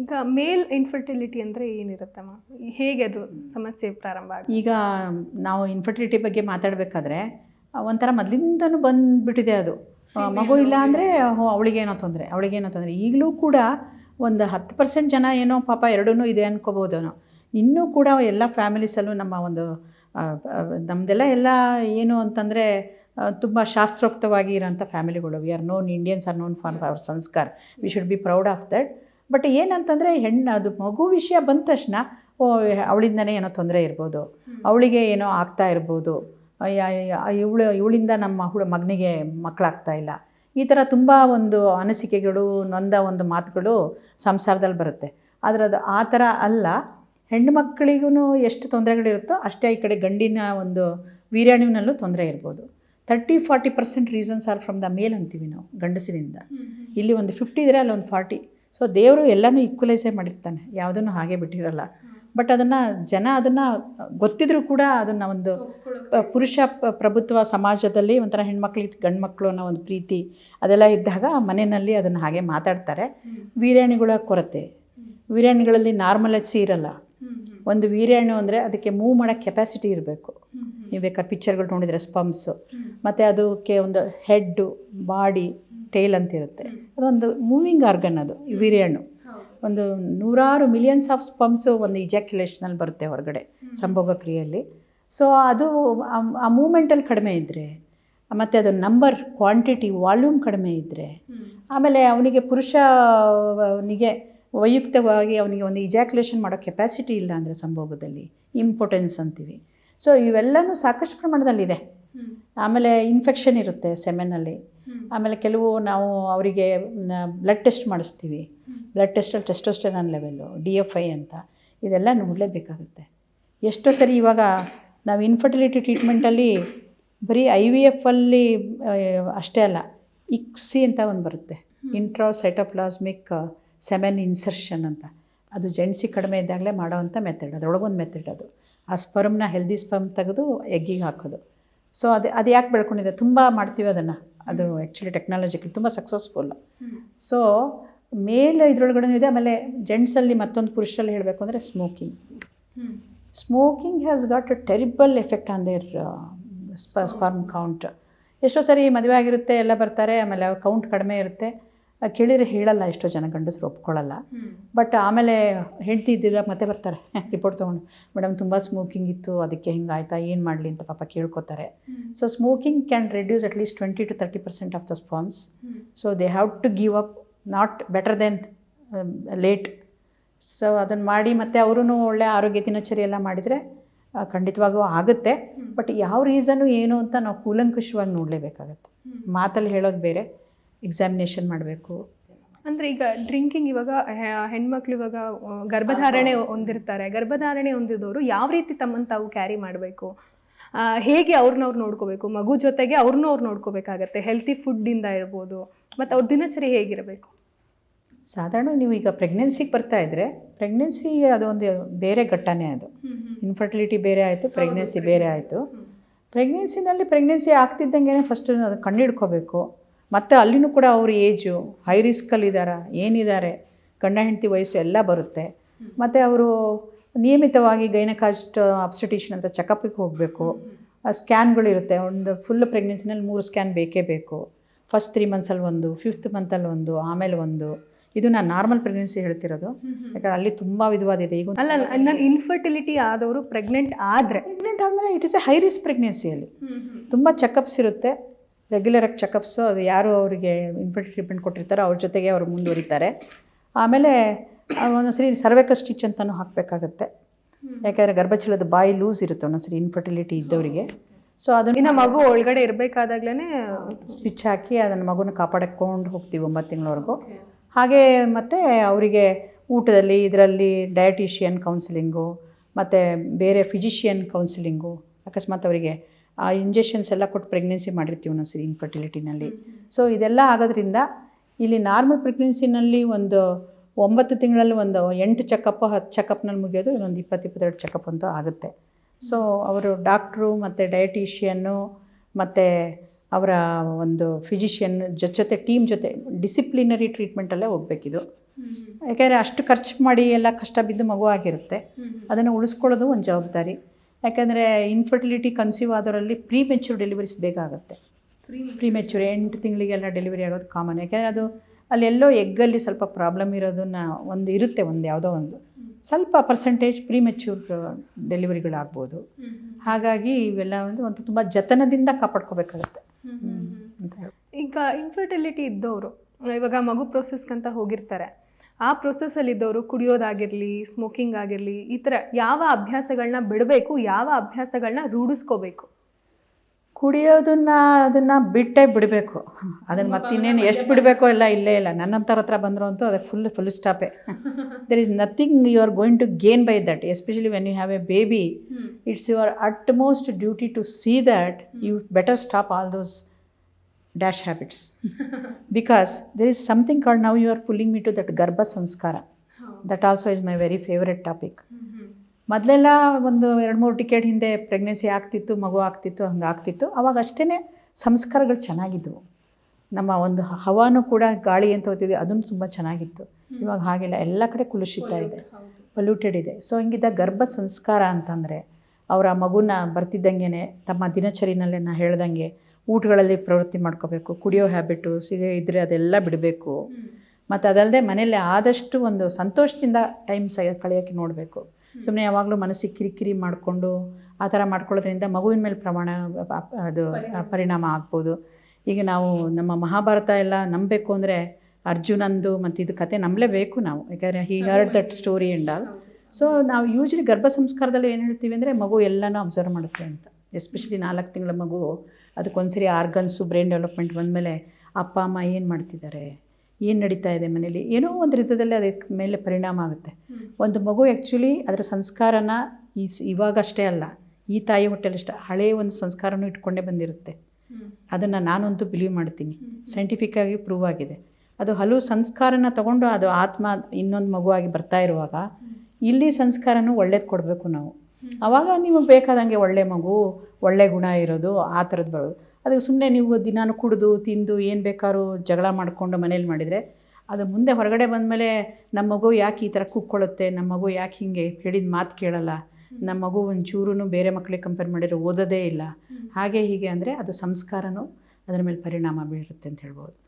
ಈಗ ಮೇಲ್ ಇನ್ಫರ್ಟಿಲಿಟಿ ಅಂದರೆ ಏನಿರುತ್ತಮ್ಮ ಹೇಗೆ ಅದು ಸಮಸ್ಯೆ ಪ್ರಾರಂಭ ಆಗ ಈಗ ನಾವು ಇನ್ಫರ್ಟಿಲಿಟಿ ಬಗ್ಗೆ ಮಾತಾಡಬೇಕಾದ್ರೆ ಒಂಥರ ಮೊದಲಿಂದನೂ ಬಂದುಬಿಟ್ಟಿದೆ ಅದು. ಮಗು ಇಲ್ಲ ಅಂದರೆ ಅವಳಿಗೇನೋ ತೊಂದರೆ ಅವಳಿಗೇನೋ ತೊಂದರೆ. ಈಗಲೂ ಕೂಡ ಒಂದು ಹತ್ತು ಪರ್ಸೆಂಟ್ ಜನ ಏನೋ ಪಾಪ ಎರಡೂ ಇದೆ ಅನ್ಕೋಬೋದು ನಾವು. ಇನ್ನೂ ಕೂಡ ಎಲ್ಲ ಫ್ಯಾಮಿಲೀಸಲ್ಲೂ ನಮ್ಮ ಒಂದು ನಮ್ಮದೆಲ್ಲ ಎಲ್ಲ ಏನು ಅಂತಂದರೆ ತುಂಬ ಶಾಸ್ತ್ರೋಕ್ತವಾಗಿ ಇರೋಂಥ ಫ್ಯಾಮಿಲಿಗಳು we are known Indians are known for our samskara. We should be proud of that but ಏನಂತಂದರೆ ಹೆಣ್ಣು ಅದು ಮಗು ವಿಷಯ ಬಂದ ತಕ್ಷಣ ಓ ಅವಳಿಂದನೇ ಏನೋ ತೊಂದರೆ ಇರ್ಬೋದು. ಅವಳಿಗೆ ಏನೋ ಆಗ್ತಾ ಇರ್ಬೋದು. ಇವಳು ಇವಳಿಂದ ನಮ್ಮ ಹುಡು ಮಗನಿಗೆ ಮಕ್ಕಳಾಗ್ತಾ ಇಲ್ಲ. ಈ ಥರ ತುಂಬ ಒಂದು ಅನಿಸಿಕೆಗಳು ನೊಂದ ಒಂದು ಮಾತುಗಳು ಸಂಸಾರದಲ್ಲಿ ಬರುತ್ತೆ. ಆದರೆ ಅದು ಆ ಥರ ಅಲ್ಲ ಹೆಣ್ಣು ಮಕ್ಕಳಿಗೂ ಎಷ್ಟು ತೊಂದರೆಗಳಿರುತ್ತೋ ಅಷ್ಟೇ ಈ ಕಡೆ ಗಂಡಿನ ಒಂದು ವೀರ್ಯಾಣುವಿನಲ್ಲೂ ತೊಂದರೆ ಇರ್ಬೋದು. Thirty forty percent reasons are from the male ಅಂತೀವಿ ನಾವು ಗಂಡಸಿನಿಂದ. ಇಲ್ಲಿ ಒಂದು ಫಿಫ್ಟಿ ಇದ್ದರೆ ಅಲ್ಲಿ ಒಂದು ಫಾರ್ಟಿ. ಸೊ ದೇವರು ಎಲ್ಲನೂ ಈಕ್ವಲೈಸೇ ಮಾಡಿರ್ತಾನೆ. ಯಾವುದನ್ನು ಹಾಗೆ ಬಿಟ್ಟಿರಲ್ಲ. ಬಟ್ ಅದನ್ನು ಜನ ಅದನ್ನು ಗೊತ್ತಿದ್ರೂ ಕೂಡ ಅದನ್ನು ಒಂದು ಪುರುಷ ಪ್ರಭುತ್ವ ಸಮಾಜದಲ್ಲಿ ಒಂಥರ ಹೆಣ್ಮಕ್ಳಿಗೆ ಗಂಡು ಮಕ್ಕಳು ಅನ್ನೋ ಒಂದು ಪ್ರೀತಿ ಅದೆಲ್ಲ ಇದ್ದಾಗ ಮನೆಯಲ್ಲಿ ಅದನ್ನು ಹಾಗೆ ಮಾತಾಡ್ತಾರೆ. ವೀರ್ಯಾಣಿಗಳ ಕೊರತೆ. ವೀರ್ಯಾಣಿಗಳಲ್ಲಿ ನಾರ್ಮಲೈಸಿ ಇರಲ್ಲ ಒಂದು ವೀರ್ಯಾಣು ಅಂದರೆ ಅದಕ್ಕೆ ಮೂವ್ ಮಾಡೋ ಕೆಪಾಸಿಟಿ ಇರಬೇಕು. ನೀವು ಬೇಕಾದ್ರೆ ಪಿಕ್ಚರ್ಗಳು ನೋಡಿದರೆ ಸ್ಪಮ್ಸು ಮತ್ತು ಅದಕ್ಕೆ ಒಂದು ಹೆಡ್ಡು ಬಾಡಿ ಟೇಲ್ ಅಂತ ಇರುತ್ತೆ ಅದೊಂದು ಮೂವಿಂಗ್ ಆರ್ಗನ್ ಅದು ವೀರ್ಯಾಣು ಒಂದು ನೂರಾರು ಮಿಲಿಯನ್ಸ್ ಆಫ್ ಸ್ಪಮ್ಸು ಒಂದು ಇಜಾಕ್ಯುಲೇಷನಲ್ಲಿ ಬರುತ್ತೆ ಹೊರಗಡೆ ಸಂಭೋಗ ಕ್ರಿಯೆಯಲ್ಲಿ. ಸೊ ಅದು ಆ- ಮೂಮೆಂಟಲ್ಲಿ ಕಡಿಮೆ ಇದ್ದರೆ ಮತ್ತು ಅದು ನಂಬರ್ ಕ್ವಾಂಟಿಟಿ ವಾಲ್ಯೂಮ್ ಕಡಿಮೆ ಇದ್ದರೆ ಆಮೇಲೆ ಅವನಿಗೆ ಪುರುಷನಿಗೆ ವೈಯುಕ್ತವಾಗಿ ಅವನಿಗೆ ಒಂದು ಇಜಾಕ್ಯುಲೇಷನ್ ಮಾಡೋ ಕೆಪಾಸಿಟಿ ಇಲ್ಲ ಅಂದರೆ ಸಂಭೋಗದಲ್ಲಿ ಇಂಪಾರ್ಟೆನ್ಸ್ ಅಂತೀವಿ. ಸೊ ಇವೆಲ್ಲನೂ ಸಾಕಷ್ಟು ಪ್ರಮಾಣದಲ್ಲಿದೆ. ಆಮೇಲೆ ಇನ್ಫೆಕ್ಷನ್ ಇರುತ್ತೆ ಸೆಮೆನಲ್ಲಿ ಆಮೇಲೆ ಕೆಲವು ನಾವು ಅವರಿಗೆ ಬ್ಲಡ್ ಟೆಸ್ಟ್ ಮಾಡಿಸ್ತೀವಿ. Blood ಟೆಸ್ಟಲ್ಲಿ testosterone level D F I ಅಂತ. ಇದೆಲ್ಲ ನೋಡಲೇಬೇಕಾಗುತ್ತೆ ಎಷ್ಟೋ ಸರಿ ಇವಾಗ ನಾವು ಇನ್ಫರ್ಟಿಲಿಟಿ ಟ್ರೀಟ್ಮೆಂಟಲ್ಲಿ ಬರೀ ಐ ವಿ ಎಫಲ್ಲಿ ಅಷ್ಟೇ ಅಲ್ಲ ಇಕ್ಸಿ ಅಂತ ಒಂದು ಬರುತ್ತೆ. ಇಂಟ್ರಾ ಇಂಟ್ರಾಸೈಟೋಪ್ಲಾಸ್ಮಿಕ್ ಸೆಮೆನ್ ಇನ್ಸರ್ಷನ್ ಅಂತ. ಅದು ಜೆಂಟ್ಸಿ ಕಡಿಮೆ ಇದ್ದಾಗಲೇ ಮಾಡೋವಂಥ ಮೆಥಡ್ ಅದರೊಳಗೊಂದು ಮೆಥಡ್ ಅದು. ಆ ಸ್ಪರ್ಮ್ನ ಹೆಲ್ದಿ ಸ್ಪರ್ಮ್ ತೆಗೆದು ಎಗ್ಗಿಗೆ ಹಾಕೋದು. ಸೊ ಅದು ಅದು ಯಾಕೆ ಬೆಳ್ಕೊಂಡಿದೆ? ತುಂಬ ಮಾಡ್ತೀವಿ ಅದನ್ನು. ಅದು ಆ್ಯಕ್ಚುಲಿ ಟೆಕ್ನಾಲಜಿಕಲ್ ತುಂಬ ಸಕ್ಸಸ್ಫುಲ್ ಸೊ ಮೇಲ್ ಇದ್ರೊಳಗಡೆ ಇದೆ ಆಮೇಲೆ ಜೆಂಟ್ಸಲ್ಲಿ ಮತ್ತೊಂದು ಪುರುಷರಲ್ಲಿ ಹೇಳಬೇಕು ಅಂದರೆ smoking smoking has got a terrible effect on their sperm count ಎಷ್ಟೋ ಸರಿ ಮದುವೆ ಆಗಿರುತ್ತೆ ಎಲ್ಲ ಬರ್ತಾರೆ ಆಮೇಲೆ ಅವ್ರ ಕೌಂಟ್ ಕಡಿಮೆ ಇರುತ್ತೆ. ಕೇಳಿದರೆ ಹೇಳಲ್ಲ ಎಷ್ಟೋ ಜನ ಗಂಡಸರು ಒಪ್ಕೊಳ್ಳಲ್ಲ. ಬಟ್ ಆಮೇಲೆ ಹೆಂಡ್ತಿ ಇದ್ದಿದ್ದಾಗ ಮತ್ತೆ ಬರ್ತಾರೆ ರಿಪೋರ್ಟ್ ತೊಗೊಂಡು ಮೇಡಮ್ ತುಂಬ ಸ್ಮೋಕಿಂಗ್ ಇತ್ತು ಅದಕ್ಕೆ ಹಿಂಗಾಯ್ತಾ ಏನು ಮಾಡಲಿ? ಅಂತ ಪಾಪ ಕೇಳ್ಕೊತಾರೆ. So smoking can reduce at least twenty to thirty percent of the sperms so they have to give up not better than late so ಅದನ್ನು ಮಾಡಿ ಮತ್ತೆ ಅವರೂ ಒಳ್ಳೆ ಆರೋಗ್ಯ ದಿನಚರಿ ಎಲ್ಲ ಮಾಡಿದರೆ ಖಂಡಿತವಾಗೂ ಆಗುತ್ತೆ. ಬಟ್ ಯಾವ ರೀಸನು ಏನು ಅಂತ ನಾವು ಕೂಲಂಕುಷವಾಗಿ ನೋಡಲೇಬೇಕಾಗತ್ತೆ. ಮಾತಲ್ಲಿ ಹೇಳೋದು ಬೇರೆ. ಎಕ್ಸಾಮಿನೇಷನ್ ಮಾಡಬೇಕು. ಅಂದರೆ ಈಗ ಡ್ರಿಂಕಿಂಗ್ ಇವಾಗ ಹೆಣ್ಮಕ್ಳು ಇವಾಗ ಗರ್ಭಧಾರಣೆ ಹೊಂದಿರ್ತಾರೆ. ಗರ್ಭಧಾರಣೆ ಹೊಂದಿದವರು ಯಾವ ರೀತಿ ತಮ್ಮನ್ನು ತಾವು ಕ್ಯಾರಿ ಮಾಡಬೇಕು? ಹೇಗೆ ಅವ್ರನ್ನ ಅವ್ರು ನೋಡ್ಕೋಬೇಕು? ಮಗು ಜೊತೆಗೆ ಅವ್ರನ್ನ ಅವ್ರು ನೋಡ್ಕೋಬೇಕಾಗತ್ತೆ ಹೆಲ್ತಿ ಫುಡ್ಡಿಂದ ಇರ್ಬೋದು. ಮತ್ತು ಅವ್ರ ದಿನಚರಿ ಹೇಗಿರಬೇಕು? ಸಾಧಾರಣ ನೀವು ಈಗ ಪ್ರೆಗ್ನೆನ್ಸಿಗೆ ಬರ್ತಾ ಇದ್ದರೆ ಪ್ರೆಗ್ನೆನ್ಸಿ ಅದೊಂದು ಬೇರೆ ಘಟ್ಟನೇ ಅದು. ಇನ್ಫರ್ಟಿಲಿಟಿ ಬೇರೆ ಆಯಿತು ಪ್ರೆಗ್ನೆನ್ಸಿ ಬೇರೆ ಆಯಿತು. ಪ್ರೆಗ್ನೆನ್ಸಿನಲ್ಲಿ ಪ್ರೆಗ್ನೆನ್ಸಿ ಆಗ್ತಿದ್ದಂಗೆ ಫಸ್ಟ್ ಅದು ಕಂಡಿಡ್ಕೋಬೇಕು ಮತ್ತು ಅಲ್ಲಿನೂ ಕೂಡ ಅವ್ರ ಏಜು ಹೈ ರಿಸ್ಕಲ್ಲಿದ್ದಾರಾ ಏನಿದ್ದಾರೆ ಗಂಡ ಹೆಂಡತಿ ವಯಸ್ಸು ಎಲ್ಲ ಬರುತ್ತೆ. ಮತ್ತು ಅವರು ನಿಯಮಿತವಾಗಿ ಗೈನಕಾಸ್ಟ್ ಅಬ್ಸ್ಟಿಟ್ಯೂಷನ್ ಅಂತ ಚೆಕಪ್ಪಿಗೆ ಹೋಗಬೇಕು. ಸ್ಕ್ಯಾನ್ಗಳಿರುತ್ತೆ ಒಂದು ಫುಲ್ ಪ್ರೆಗ್ನೆನ್ಸಿನಲ್ಲಿ ಮೂರು ಸ್ಕ್ಯಾನ್ ಬೇಕೇ ಬೇಕು. ಫಸ್ಟ್ ತ್ರೀ ಮಂತ್ಸಲ್ಲಿ ಒಂದು ಫಿಫ್ತ್ ಮಂತಲ್ಲಿ ಒಂದು ಆಮೇಲೆ ಒಂದು. ಇದು ನಾನು ನಾರ್ಮಲ್ ಪ್ರೆಗ್ನೆನ್ಸಿ ಹೇಳ್ತಿರೋದು. ಯಾಕಂದ್ರೆ ಅಲ್ಲಿ ತುಂಬ ವಿಧವಾದಿದೆ. ಈಗ ಅಲ್ಲ ನಾನು ಇನ್ಫರ್ಟಿಲಿಟಿ ಆದವರು ಪ್ರೆಗ್ನೆಂಟ್ ಆದರೆ. ಪ್ರೆಗ್ನೆಂಟ್ ಆದಮೇಲೆ it is a high risk ಪ್ರೆಗ್ನೆನ್ಸಿಯಲ್ಲಿ ತುಂಬ ಚೆಕಪ್ಸ್ ಇರುತ್ತೆ. ರೆಗ್ಯುಲರಾಗಿ ಚೆಕಪ್ಸು ಅದು ಯಾರು ಅವರಿಗೆ ಇನ್ಫೆಕ್ಟ್ ಟ್ರೀಟ್ಮೆಂಟ್ ಕೊಟ್ಟಿರ್ತಾರೋ ಅವ್ರ ಜೊತೆಗೆ ಅವರು ಮುಂದುವರಿತಾರೆ. ಆಮೇಲೆ ಒಂದೊಂದ್ಸರಿ ಸರ್ವೇಕ ಸ್ಟಿಚ್ ಅಂತಲೂ ಹಾಕಬೇಕಾಗತ್ತೆ. ಯಾಕೆಂದರೆ ಗರ್ಭಚೀಲದ ಬಾಯಿ ಲೂಸ್ ಇರುತ್ತೆ ಒಂದೊಂದ್ಸರಿ ಇನ್ಫರ್ಟಿಲಿಟಿ ಇದ್ದವರಿಗೆ. ಸೊ ಅದು ಇನ್ನು ಮಗು ಒಳಗಡೆ ಇರಬೇಕಾದಾಗ್ಲೇ ಸ್ಟಿಚ್ ಹಾಕಿ ಅದನ್ನು ಮಗುನ ಕಾಪಾಡಿಕೊಂಡು ಹೋಗ್ತೀವಿ ಒಂಬತ್ತು ತಿಂಗಳವರೆಗೂ. ಹಾಗೆ ಮತ್ತು ಅವರಿಗೆ ಊಟದಲ್ಲಿ ಇದರಲ್ಲಿ ಡಯಟಿಷಿಯನ್ ಕೌನ್ಸಿಲಿಂಗು ಮತ್ತು ಬೇರೆ ಫಿಸಿಷಿಯನ್ ಕೌನ್ಸಿಲಿಂಗು ಅಕಸ್ಮಾತ್ ಅವರಿಗೆ ಆ ಇಂಜೆಕ್ಷನ್ಸ್ ಎಲ್ಲ ಕೊಟ್ಟು ಪ್ರೆಗ್ನೆನ್ಸಿ ಮಾಡಿರ್ತೀವಿ ನಾವು ಸರಿ ಇನ್ಫರ್ಟಿಲಿಟಿನಲ್ಲಿ ಸೊ ಇದೆಲ್ಲ ಆಗೋದ್ರಿಂದ ಇಲ್ಲಿ ನಾರ್ಮಲ್ ಪ್ರೆಗ್ನೆನ್ಸಿನಲ್ಲಿ ಒಂದು ಒಂಬತ್ತು ತಿಂಗಳಲ್ಲಿ ಒಂದು ಎಂಟು ಚೆಕಪ್ ಹತ್ತು ಚೆಕಪ್ನಲ್ಲಿ ಮುಗಿಯೋದು ಇನ್ನೊಂದು ಇಪ್ಪತ್ತು ಇಪ್ಪತ್ತೆರಡು ಚೆಕಪ್ ಅಂತೂ ಆಗುತ್ತೆ. ಸೊ ಅವರು ಡಾಕ್ಟ್ರು ಮತ್ತು ಡಯಟೀಷಿಯನ್ನು ಮತ್ತು ಅವರ ಒಂದು ಫಿಸಿಷಿಯನ್ ಜೊತೆ ಜೊತೆ ಟೀಮ್ ಜೊತೆ ಡಿಸಿಪ್ಲಿನರಿ ಟ್ರೀಟ್ಮೆಂಟಲ್ಲೇ ಹೋಗ್ಬೇಕಿದು. ಯಾಕೆಂದರೆ ಅಷ್ಟು ಖರ್ಚು ಮಾಡಿ ಎಲ್ಲ ಕಷ್ಟ ಬಿದ್ದು ಮಗು ಆಗಿರುತ್ತೆ. ಅದನ್ನು ಉಳಿಸ್ಕೊಳ್ಳೋದು ಒಂದು ಜವಾಬ್ದಾರಿ. ಯಾಕೆಂದರೆ ಇನ್ಫರ್ಟಿಲಿಟಿ ಕನ್ಸೀವ್ ಆದವರಲ್ಲಿ ಪ್ರೀ ಮೆಚ್ಯೂರ್ ಡೆಲಿವರೀಸ್ ಬೇಗ ಆಗುತ್ತೆ. ಪ್ರೀ ಮೆಚ್ಯೂರ್ ಎಂಟು ತಿಂಗಳಿಗೆಲ್ಲ ಡೆಲಿವರಿ ಆಗೋದು ಕಾಮನ್ ಯಾಕೆಂದರೆ ಅದು ಅಲ್ಲೆಲ್ಲೋ ಎಗ್ಗಲ್ಲಿ ಸ್ವಲ್ಪ ಪ್ರಾಬ್ಲಮ್ ಇರೋದನ್ನ ಒಂದು ಇರುತ್ತೆ ಒಂದು ಯಾವುದೋ ಒಂದು. ಸ್ವಲ್ಪ ಪರ್ಸೆಂಟೇಜ್ ಪ್ರೀ ಮೆಚ್ಯೂರ್ ಡೆಲಿವರಿಗಳಾಗ್ಬೋದು ಹಾಗಾಗಿ ಇವೆಲ್ಲ ಒಂದು ಒಂದು ತುಂಬ ಜತನದಿಂದ ಕಾಪಾಡ್ಕೋಬೇಕಾಗುತ್ತೆ. ಈಗ ಇನ್ಫರ್ಟಿಲಿಟಿ ಇದ್ದವರು ಇವಾಗ ಮಗು ಪ್ರೋಸೆಸ್ಗಂತ ಹೋಗಿರ್ತಾರೆ. ಆ ಪ್ರೊಸೆಸ್ಸಲ್ಲಿ ಇದ್ದವರು ಕುಡಿಯೋದಾಗಿರಲಿ ಸ್ಮೋಕಿಂಗ್ ಆಗಿರಲಿ ಈ ಥರ ಯಾವ ಅಭ್ಯಾಸಗಳನ್ನ ಬಿಡಬೇಕು ಯಾವ ಅಭ್ಯಾಸಗಳನ್ನ ರೂಢಿಸ್ಕೋಬೇಕು? ಕುಡಿಯೋದನ್ನ ಅದನ್ನು ಬಿಟ್ಟೇ ಬಿಡಬೇಕು. ಅದನ್ನು ಮತ್ತಿನ್ನೇನು ಎಷ್ಟು ಬಿಡಬೇಕೋ ಎಲ್ಲ ಇಲ್ಲೇ ಇಲ್ಲ. ನನ್ನಂಥವ್ರ ಹತ್ರ ಬಂದರು ಅಂತೂ ಅದಕ್ಕೆ full full ಸ್ಟಾಪೇ there is nothing you are going to gain by that especially when you have a baby it's your utmost duty to see that you better stop all those dash habits because there is something called now you are pulling me to that garbha samskara that also is my very favourite topic ಮೊದಲೆಲ್ಲ ಒಂದು ಎರಡು ಮೂರು ticket ಹಿಂದೆ pregnancy ಆಗ್ತಿತ್ತು ಮಗು ಆಗ್ತಿತ್ತು ಹಂಗೆ ಆಗ್ತಿತ್ತು. ಅವಾಗ ಅಷ್ಟೇ ಸಂಸ್ಕಾರಗಳು ಚೆನ್ನಾಗಿದ್ದವು ನಮ್ಮ ಒಂದು ಹವಾನು ಕೂಡ ಗಾಳಿ ಅಂತ ಹೋಗ್ತಿದ್ವಿ ಅದನ್ನು ತುಂಬ ಚೆನ್ನಾಗಿತ್ತು. ಇವಾಗ ಹಾಗಿಲ್ಲ ಎಲ್ಲ ಕಡೆ ಕುಲುಷಿತ ಇದೆ. ಪೊಲ್ಯೂಟೆಡ್ ಇದೆ. ಸೊ ಹಿಂಗಿದ್ದ ಗರ್ಭ ಸಂಸ್ಕಾರ ಅಂತಂದರೆ ಅವರ ಮಗುನ ಬರ್ತಿದ್ದಂಗೆ ತಮ್ಮ ದಿನಚರಿನಲ್ಲೇ ನಾ ಹೇಳ್ದಂಗೆ ಊಟಗಳಲ್ಲಿ ಪ್ರವೃತ್ತಿ ಮಾಡ್ಕೋಬೇಕು ಕುಡಿಯೋ ಹ್ಯಾಬಿಟು ಸಿಗ ಇದ್ದರೆ ಅದೆಲ್ಲ ಬಿಡಬೇಕು. ಮತ್ತು ಅದಲ್ಲದೆ ಮನೆಯಲ್ಲಿ ಆದಷ್ಟು ಒಂದು ಸಂತೋಷದಿಂದ ಟೈಮ್ ಸ ಕಳೆಯೋಕ್ಕೆ ನೋಡಬೇಕು. ಸುಮ್ಮನೆ ಯಾವಾಗಲೂ ಮನಸ್ಸಿಗೆ ಕಿರಿಕಿರಿ ಮಾಡಿಕೊಂಡು ಆ ಥರ ಮಾಡ್ಕೊಳ್ಳೋದ್ರಿಂದ ಮಗುವಿನ ಮೇಲೆ ಪ್ರಮಾಣ ಅದು ಪರಿಣಾಮ. ಆಗ್ಬೋದು. ಈಗ ನಾವು ನಮ್ಮ ಮಹಾಭಾರತ ಎಲ್ಲ ನಂಬಬೇಕು ಅಂದರೆ ಅರ್ಜುನಂದು ಮತ್ತು ಇದು ಕತೆ ನಂಬಲೇಬೇಕು ನಾವು. ಯಾಕಂದರೆ he heard that story and all so ನಾವು ಯೂಶ್ವಲಿ ಗರ್ಭ ಸಂಸ್ಕಾರದಲ್ಲಿ ಏನು ಹೇಳ್ತೀವಿ ಅಂದರೆ ಮಗು ಎಲ್ಲನೂ ಅಬ್ಸರ್ವ್ ಮಾಡುತ್ತೆ ಅಂತ. ಎಸ್ಪೆಷಲಿ ನಾಲ್ಕು ತಿಂಗಳ ಮಗು ಅದಕ್ಕೊಂದ್ಸರಿ ಆರ್ಗನ್ಸು ಬ್ರೈನ್ ಡೆವಲಪ್ಮೆಂಟ್ ಬಂದಮೇಲೆ ಅಪ್ಪ ಅಮ್ಮ ಏನು ಮಾಡ್ತಿದ್ದಾರೆ? ಏನು ನಡೀತಾ ಇದೆ ಮನೇಲಿ? ಏನೋ ಒಂದು ರೀತಿಯಲ್ಲಿ ಅದಕ್ಕೆ ಮೇಲೆ ಪರಿಣಾಮ ಆಗುತ್ತೆ. ಒಂದು ಮಗು ಆ್ಯಕ್ಚುಲಿ ಅದರ ಸಂಸ್ಕಾರನ ಈ ಇವಾಗಷ್ಟೇ ಅಲ್ಲ ಈ ತಾಯಿ ಹೊಟ್ಟೆಲಿಷ್ಟ ಹಳೆಯ ಒಂದು ಸಂಸ್ಕಾರನೂ ಇಟ್ಕೊಂಡೇ ಬಂದಿರುತ್ತೆ. ಅದನ್ನು ನಾನಂತೂ ಬಿಲೀವ್ ಮಾಡ್ತೀನಿ. ಸೈಂಟಿಫಿಕ್ಕಾಗಿ ಪ್ರೂವ್ ಆಗಿದೆ. ಅದು ಹಲವು ಸಂಸ್ಕಾರನ ತಗೊಂಡು ಅದು ಆತ್ಮ ಇನ್ನೊಂದು ಮಗುವಾಗಿ ಬರ್ತಾ ಇರುವಾಗ ಇಲ್ಲಿ ಸಂಸ್ಕಾರನೂ ಒಳ್ಳೇದು ಕೊಡಬೇಕು ನಾವು. ಆವಾಗ ನಿಮಗೆ ಬೇಕಾದಂಗೆ ಒಳ್ಳೆ ಮಗು ಒಳ್ಳೆ ಗುಣ ಇರೋದು ಆ ಥರದ್ದು ಬರೋದು. ಅದಕ್ಕೆ ಸುಮ್ಮನೆ ನೀವು ದಿನಾನು ಕುಡಿದು ತಿಂದು ಏನು ಬೇಕಾದ್ರೂ ಜಗಳ ಮಾಡಿಕೊಂಡು ಮನೇಲಿ ಮಾಡಿದರೆ ಅದು ಮುಂದೆ ಹೊರಗಡೆ ಬಂದಮೇಲೆ ನಮ್ಮ ಮಗು ಯಾಕೆ ಈ ಥರ ಕುಕ್ಕೊಳ್ಳುತ್ತೆ ನಮ್ಮ ಮಗು ಯಾಕೆ ಹಿಂಗೆ ಹೇಳಿದ ಮಾತು ಕೇಳಲ್ಲ ನಮ್ಮ ಮಗು ಒಂಚೂರು ಬೇರೆ ಮಕ್ಕಳಿಗೆ ಕಂಪೇರ್ ಮಾಡಿದರೆ ಓದೋದೇ ಇಲ್ಲ. ಹಾಗೆ ಹೀಗೆ ಅಂದರೆ ಅದು ಸಂಸ್ಕಾರನೂ ಅದರ ಮೇಲೆ ಪರಿಣಾಮ ಬೀರುತ್ತೆ ಅಂತ ಹೇಳ್ಬೋದು.